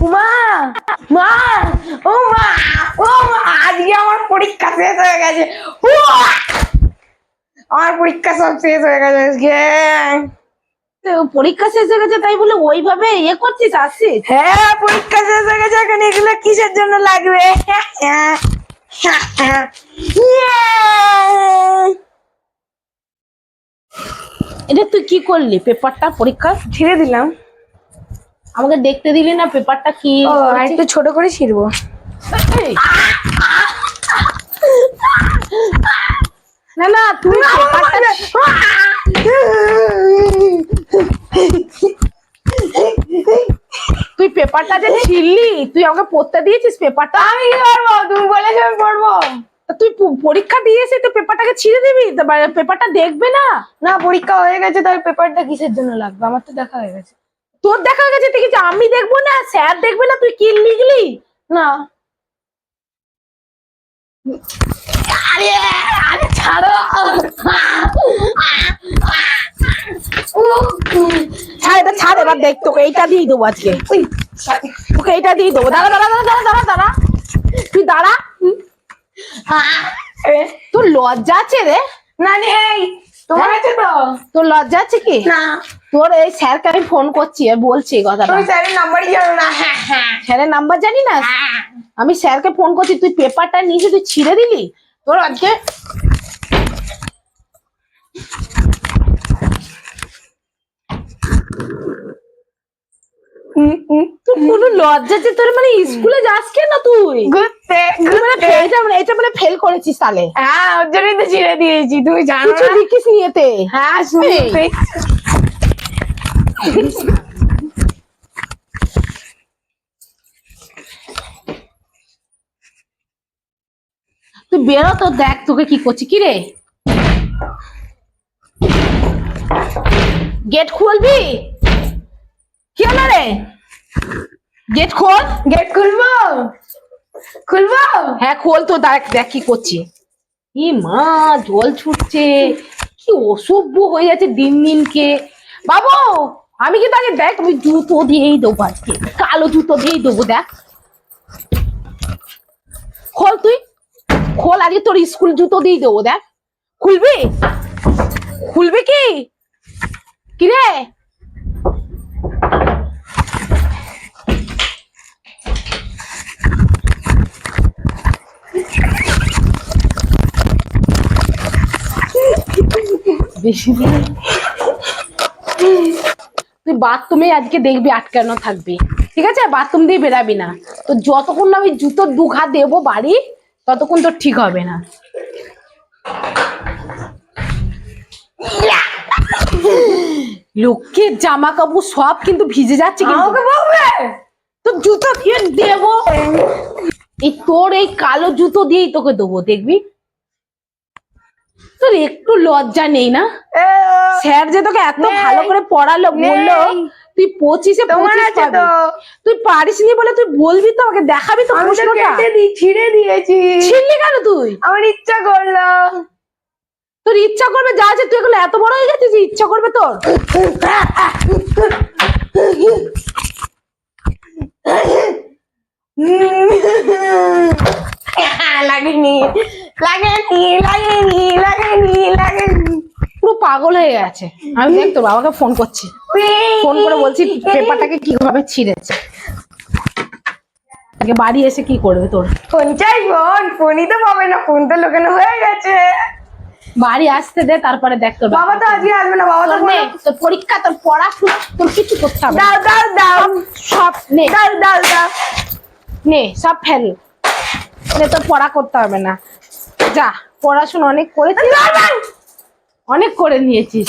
মা মা ও মা ও মা আজকে আমার পরীক্ষা শেষ হয়ে গেছে। আমার পরীক্ষা সব শেষ হয়ে গেছে আজকে। পরীক্ষা শেষ হয়ে গেছে তাই বলে ওইভাবে ইয়ে করছিস আসছিস? হ্যাঁ পরীক্ষা শেষ হয়ে গেছে এখন এগুলো কিসের জন্য লাগবে? এটা তুই কি করলি পেপারটা পরীক্ষা ছেড়ে দিলাম। আমাকে দেখতে দিলি না পেপারটা কি? আর একটু ছোট করে ছিড়বো। না না তুই পেপারটা তুই পেপারটা যে ছিললি তুই আমাকে পড়তে দিয়েছিস পেপারটা? আমি কি করব? তুমি বলেছ আমি পড়ব। তুই পরীক্ষা দিয়ে এসে তো পেপারটাকে ছিঁড়ে দিবি? পেপারটা দেখবে না? না পরীক্ষা হয়ে গেছে তাই পেপারটা কিসের জন্য লাগবে? আমার তো দেখা হয়ে গেছে। তোর দেখা গেছে ঠিক আছে আমি দেখব না? স্যার দেখবে না? তুই কি লিখলি না। আরে আরে ছাড়ো। ছাড় এটা ছাড় এবার দেখ তোকে এইটা দিয়ে দেবো আজকে। তোকে এইটা দিয়ে দেবো। দাঁড়া দাঁড়া দাঁড়া দাঁড়া দাঁড়া দাঁড়া। তুই দাঁড়া। এ, তোর লজ্জা আছে রে। না তো তোর লজ্জা আছে কি? না। তোর এই স্যারকে আমি ফোন করছি আর বলছি এই কথাটা। তুমি স্যারের নাম্বারই জানো না। হ্যাঁ হ্যাঁ। স্যারের নাম্বার জানি না? হ্যাঁ। আমি স্যারকে ফোন করছি তুই পেপারটা নিয়ে তুই ছিঁড়ে দিলি? তোর আজকে তোর কোনো লজ্জা যে তোর মানে স্কুলে যাস কেন তুই? ঘুরতে এটা মানে ফেল করেছিস তাহলে। হ্যাঁ ওর জন্যই তো ছিঁড়ে দিয়েছি তুমি জানো কিছু লিখিস নিয়েতে? হ্যাঁ শুনতে তুই বেরো তো দেখ তোকে কি করছি কি রে? গেট খুলবি? কি হলো রে? গেট খোল। গেট খুলবো? খুলবো? হ্যাঁ খোল তো, দেখ দেখ কি করছি। ই মা, জল ছুটছে, কি অসভ্য হয়ে যাচ্ছে দিন দিনকে। বাবু, আমি কিন্তু আগে দেখ, আমি জুতো দিয়েই দেবো আজকে, কালো জুতো দিয়েই দেবো, দেখ। খোল তুই, খোল আজকে তোর স্কুল জুতো দিয়েই দেবো, দেখ। খুলবি? খুলবি কি? কি বেশি তুই বাথরুমে আজকে দেখবি আটকানো থাকবি। ঠিক আছে? বাথরুম দিয়ে বেরাবি না। তো যতক্ষণ না আমি জুতোর দু ঘা দেবো বাড়ি ততক্ষণ তোর ঠিক হবে না। লোকের জামা কাপড় সব কিন্তু ভিজে যাচ্ছে তোর জুতো দিয়ে দেবো। এই তোর এই কালো জুতো দিয়েই তোকে দেবো দেখবি? তোর একটু লজ্জা নেই না? স্যার যে তোকে এত ভালো করে পড়ালো বলল তুই পঁচিশে পঁচিশ পাবি। তো। তুই পারিস নি বলে তুই বলবি তো আমাকে দেখাবি তো প্রশ্নটা? ছিঁড়ে দিয়েছি। ছিড়লি কেন তুই? আমার ইচ্ছা করল। তোর ইচ্ছা করবে যা আছে তুই এখন এত বড় হয়ে গেছিস ইচ্ছা করবে তোর? লাগেনি। লাগেনি লাগেনি লাগেনি লাগেনি পুরো পাগল হয়ে গেছে। আমি দেখ তোর বাবাকে ফোন করছি। ফোন করে বলছি পেপারটাকে কীভাবে ছিঁড়েছে? আগে বাড়ি এসে কি করবে তোর? ফোন চাই ফোন ফোনই তো পাবে না ফোন তো লোকানো হয়ে গেছে। বাড়ি আসতে দে তারপরে দেখ তোর বাবা তো আজকে আসবে না বাবা তো তোর পরীক্ষা তোর পড়াশোনা তোর কিছু করতে হবে না। দাও দাও দাও। সব নে। দাও দাও দাও। নে সব ফেল। নে তোর পড়া করতে হবে না। যা পড়াশোনা অনেক করেছিস? অনেক করে নিয়েছিস।